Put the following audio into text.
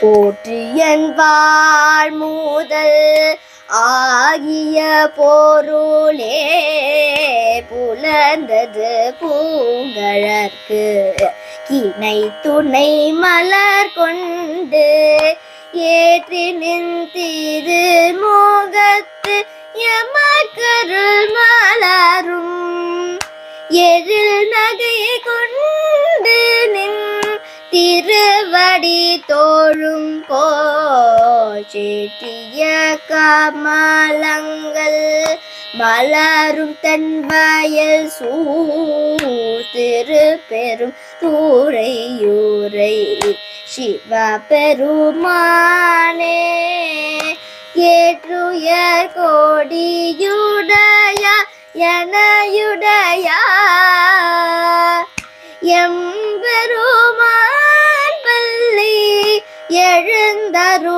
போற்றியன் வாழ்முதல் ஆகிய பொருளே. புலர்ந்தது பூங்கழற்கு கிணை துணை மலர் கொண்டு ஏற்றி நின்றிரு முகத்து எமக்கருள் மலரும். எழில் நகை கொண்டு நின் திரு திருவடி தோழும் கோச்சிட்டிய கமலங்கள் மலரும் தன் வயல் சூத்திரு பெரும் தூரையூரை சிவ பெருமானே ஏற்றுய கோடியுடைய எனையுடைய எம்பெருமான். பள்ளி எழுந்தருளாயே